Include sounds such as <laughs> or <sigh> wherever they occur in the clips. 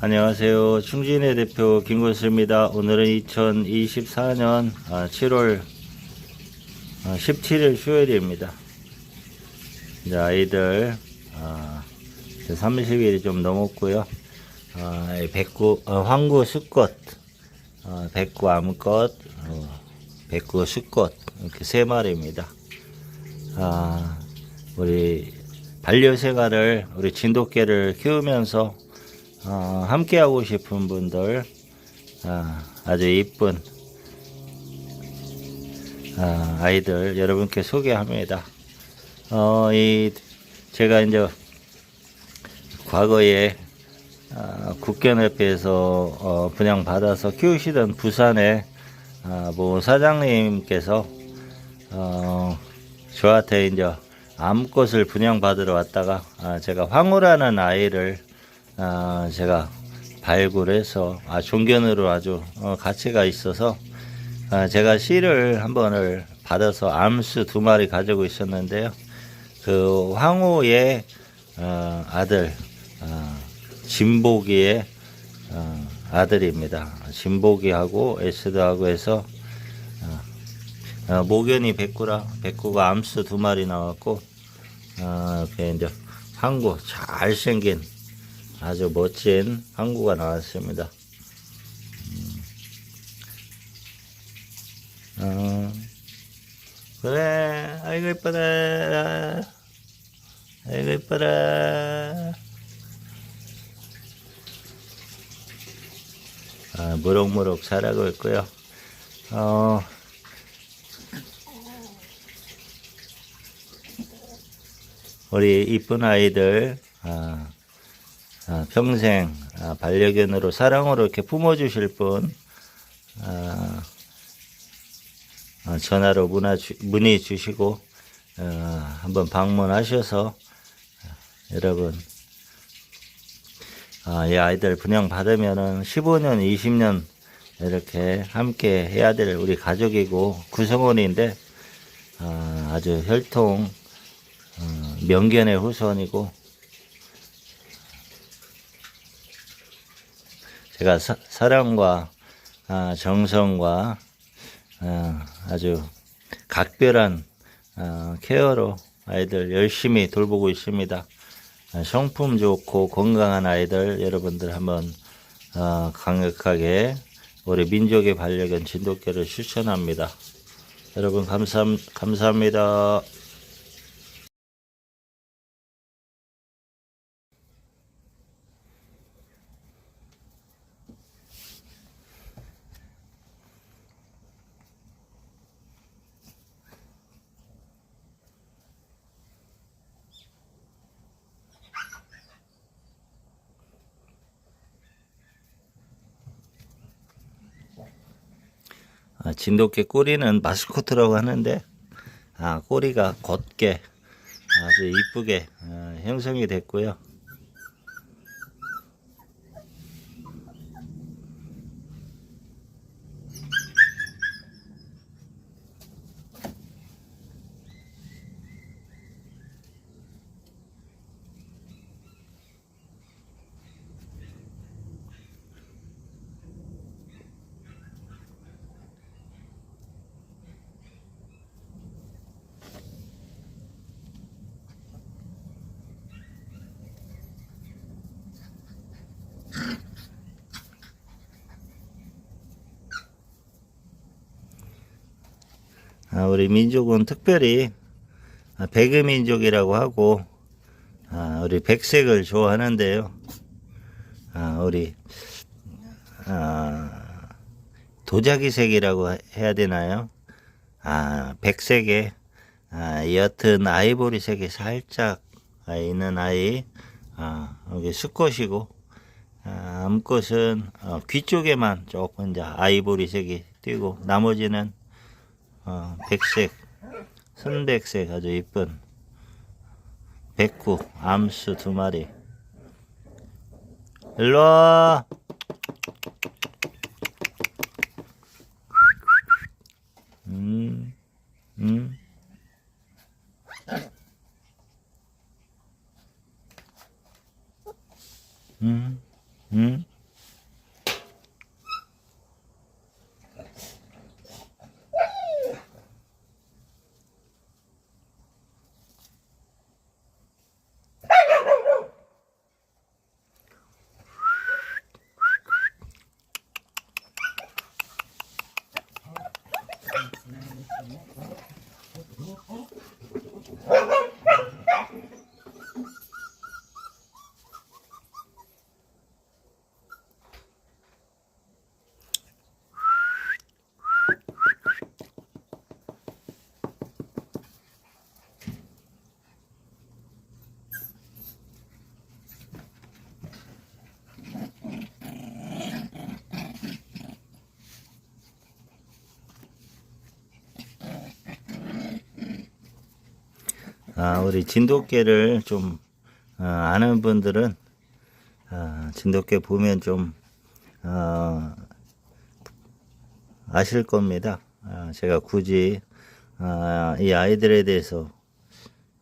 안녕하세요. 충진의 대표 김건수입니다. 오늘은 2024년 7월 17일 수요일입니다. 이제 아이들 아, 이제 30일이 좀 넘었고요. 아, 이 백구 어, 황구 수꽃, 어, 백구 암꽃, 어, 백구 수꽃 이렇게 세 마리입니다. 아, 우리 반려생활을 우리 진돗개를 키우면서 어, 함께 하고 싶은 분들 아, 아주 이쁜 아, 아이들 여러분께 소개합니다. 어, 이 제가 이제 과거에 아, 국견협회에서 어, 분양 받아서 키우시던 부산의 아, 뭐 사장님께서 어, 저한테 이제 암꽃을 분양받으러 왔다가 아, 제가 황후라는 아이를 아, 제가 발굴해서 아, 종견으로 아주 어, 가치가 있어서 아, 제가 씨를 한 번을 받아서 암수 두 마리 가지고 있었는데요. 그 황후의 어, 아들 어, 진보기의 어, 아들입니다. 진보기하고 에스드하고 해서 어, 어, 모견이 백구라 백구가 암수 두 마리 나왔고 어, 이렇게 이제 항구 잘생긴 아주 멋진 항구가 나왔습니다. 음. 어, 그래 아이고 이뻐라 아이고 이뻐라 아, 무럭무럭 자라고 있고요. 어, 우리 이쁜 아이들 아, 아, 평생 아, 반려견으로 사랑으로 이렇게 품어주실 분 아, 아, 전화로 문의 주시고 어, 한번 방문하셔서 아, 여러분 아, 이 아이들 분양 받으면은 15년, 20년 이렇게 함께 해야 될 우리 가족이고 구성원인데 아, 아주 혈통 어, 명견의 후손이고 제가 사, 사랑과 아, 정성과 아, 아주 각별한 아, 케어로 아이들 열심히 돌보고 있습니다. 아, 성품 좋고 건강한 아이들 여러분들 한번 어, 강력하게 우리 민족의 반려견 진돗개를 추천합니다. 여러분 감사, 감사합니다. 진돗개 꼬리는 마스코트라고 하는데 아, 꼬리가 곧게 아주 이쁘게 어, 형성이 됐고요. 우리 민족은 특별히 아, 백의 민족이라고 하고 아, 우리 백색을 좋아하는데요. 아, 우리 아, 도자기색이라고 해야 되나요? 아, 백색에 아, 옅은 아이보리색이 살짝 아, 있는 아이 아, 여기 수컷이고 아, 암꽃은 어, 귀 쪽에만 조금 이제 아이보리색이 띄고 나머지는 어, 백색, 순백색 아주 이쁜 백구, 암수 두 마리. 일로 와. 음, 음. 음, 음. 아, 우리 진돗개를 좀 어, 아는 분들은 아, 진돗개 보면 좀 어, 아실 겁니다. 아, 제가 굳이 아, 이 아이들에 대해서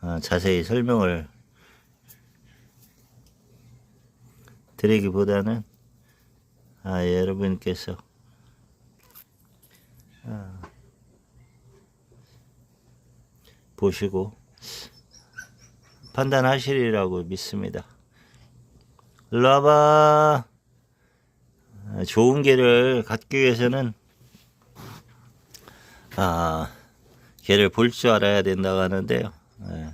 아, 자세히 설명을 드리기보다는 아, 여러분께서 아, 보시고 판단하시리라고 믿습니다. 일로 좋은 개를 갖기 위해서는 아 개를 볼 줄 알아야 된다고 하는데요. 예.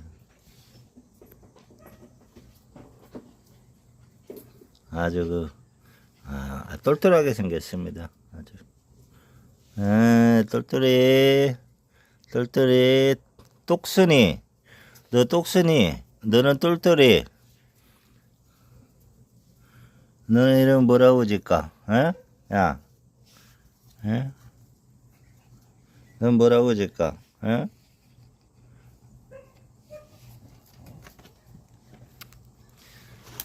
아주 그 아, 똘똘하게 생겼습니다. 아주 아, 똘똘해 똘똘해 똑순이 너 똑순이 너는 똘똘해 너는 이름 뭐라고 질까? 에? 야, 에? 넌 뭐라고 질까? 에?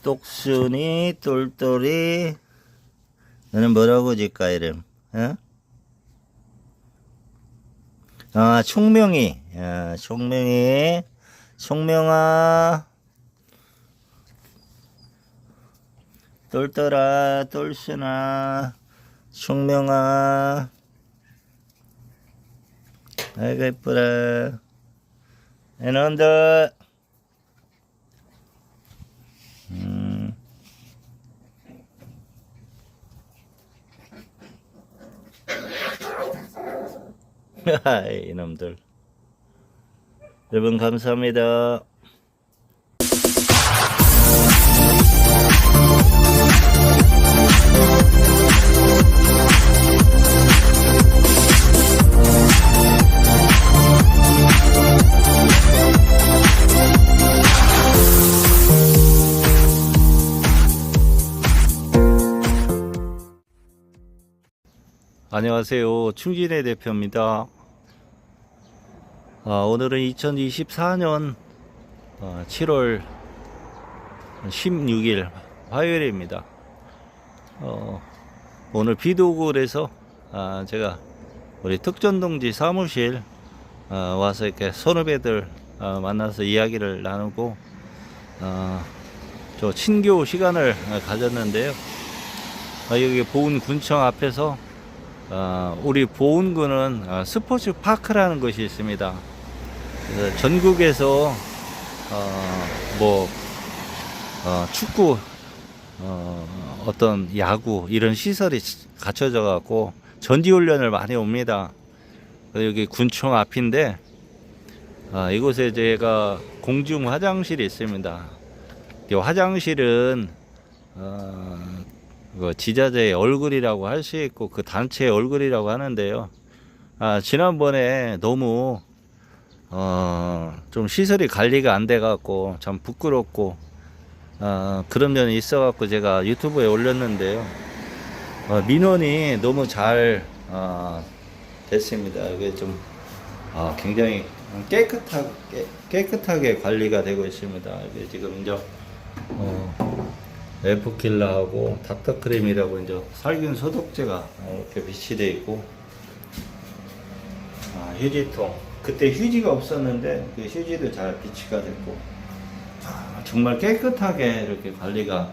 똑순이 똘똘이 너는 뭐라고 질까 이름? 에? 아 총명이, 야, 총명이, 총명아. 똘똘아, 똘순아, 총명아. 아이고, 이쁘라. 애놈들. 음. 하이, <laughs> 이놈들. 여러분, 감사합니다. 안녕하세요. 충진의 대표입니다. 아, 오늘은 2024년 7월 16일 화요일입니다. 어, 오늘 비도 오고 그래서 아, 제가 우리 특전동지 사무실 아, 와서 이렇게 선후배들 아, 만나서 이야기를 나누고 아, 저 친교 시간을 가졌는데요. 아, 여기 보은군청 앞에서 어, 우리 보은군은 어, 스포츠 파크라는 것이 있습니다. 그래서 전국에서 어, 뭐 어, 축구, 어, 어떤 야구 이런 시설이 갖춰져 갖고 전지 훈련을 많이 옵니다. 여기 군청 앞인데 어, 이곳에 제가 공중 화장실이 있습니다. 이 화장실은 어, 그 지자체의 얼굴이라고 할 수 있고 그 단체의 얼굴이라고 하는데요. 아, 지난번에 너무 어, 좀 시설이 관리가 안 돼 갖고 참 부끄럽고 어, 그런 면이 있어 갖고 제가 유튜브에 올렸는데요. 어, 민원이 너무 잘 어, 됐습니다. 이게 좀 어, 굉장히 깨끗하게 깨끗하게 관리가 되고 있습니다. 이게 지금 이제 어, 에프킬라하고 닥터크림이라고 이제 살균 소독제가 이렇게 비치되어 있고 아, 휴지통 그때 휴지가 없었는데 그 휴지도 잘 비치가 됐고 아, 정말 깨끗하게 이렇게 관리가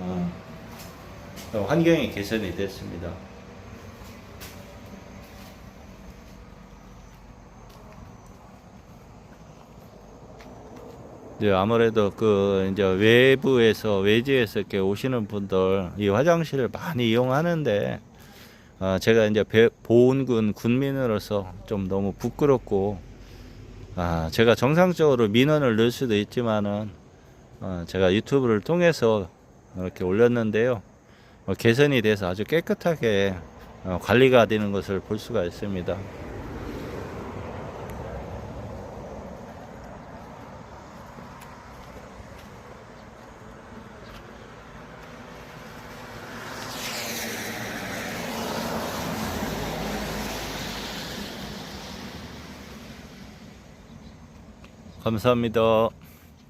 어, 환경이 개선이 됐습니다. 이제 아무래도 그 이제 외부에서 외지에서 이렇게 오시는 분들 이 화장실을 많이 이용하는데 아, 제가 이제 배- 보온군 군민으로서 좀 너무 부끄럽고 아, 제가 정상적으로 민원을 넣을 수도 있지만은 어, 제가 유튜브를 통해서 이렇게 올렸는데요. 어, 개선이 돼서 아주 깨끗하게 어, 관리가 되는 것을 볼 수가 있습니다. 감사합니다.